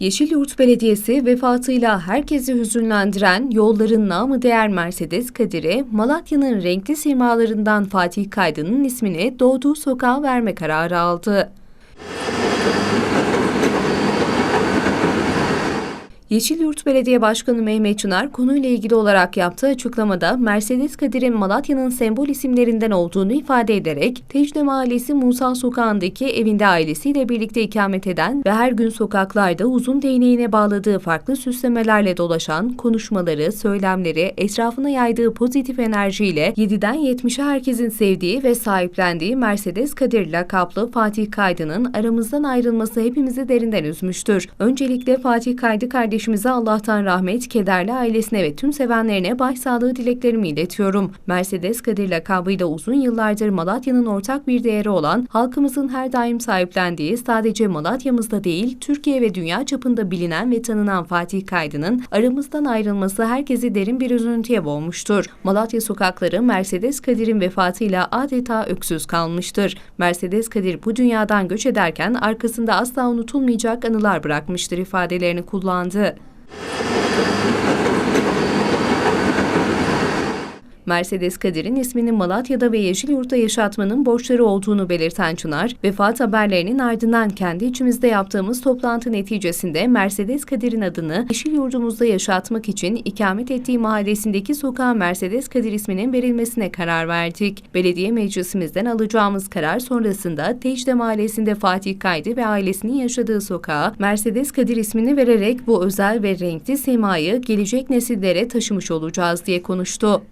Yeşilyurt Belediyesi vefatıyla herkesi hüzünlendiren yolların namı değer Mercedes Kadir'e Malatya'nın renkli simalarından Fatih Kaydın'ın ismini doğduğu sokağa verme kararı aldı. Yeşilyurt Belediye Başkanı Mehmet Çınar konuyla ilgili olarak yaptığı açıklamada Mercedes Kadir'in Malatya'nın sembol isimlerinden olduğunu ifade ederek Tecne Mahallesi Musa Sokağı'ndaki evinde ailesiyle birlikte ikamet eden ve her gün sokaklarda uzun değneğine bağladığı farklı süslemelerle dolaşan konuşmaları, söylemleri, etrafına yaydığı pozitif enerjiyle 7'den 70'e herkesin sevdiği ve sahiplendiği Mercedes Kadir lakaplı Fatih Kaydın'ın aramızdan ayrılması hepimizi derinden üzmüştür. Öncelikle Fatih Kaydı kardeşimize Allah'tan rahmet, kederli ailesine ve tüm sevenlerine başsağlığı dileklerimi iletiyorum. Mercedes Kadir lakabıyla uzun yıllardır Malatya'nın ortak bir değeri olan, halkımızın her daim sahiplendiği, sadece Malatya'mızda değil, Türkiye ve dünya çapında bilinen ve tanınan Fatih Kaydın'ın aramızdan ayrılması herkesi derin bir üzüntüye boğmuştur. Malatya sokakları Mercedes Kadir'in vefatıyla adeta öksüz kalmıştır. Mercedes Kadir bu dünyadan göç ederken arkasında asla unutulmayacak anılar bırakmıştır ifadelerini kullandı. Mercedes Kadir'in ismini Malatya'da ve Yeşilyurt'ta yaşatmanın borçları olduğunu belirten Çınar, vefat haberlerinin ardından kendi içimizde yaptığımız toplantı neticesinde Mercedes Kadir'in adını Yeşilyurt'umuzda yaşatmak için ikamet ettiği mahallesindeki sokağa Mercedes Kadir isminin verilmesine karar verdik. Belediye meclisimizden alacağımız karar sonrasında Tecde Mahallesi'nde Fatih Kaydı ve ailesinin yaşadığı sokağa Mercedes Kadir ismini vererek bu özel ve renkli semayı gelecek nesillere taşımış olacağız diye konuştu.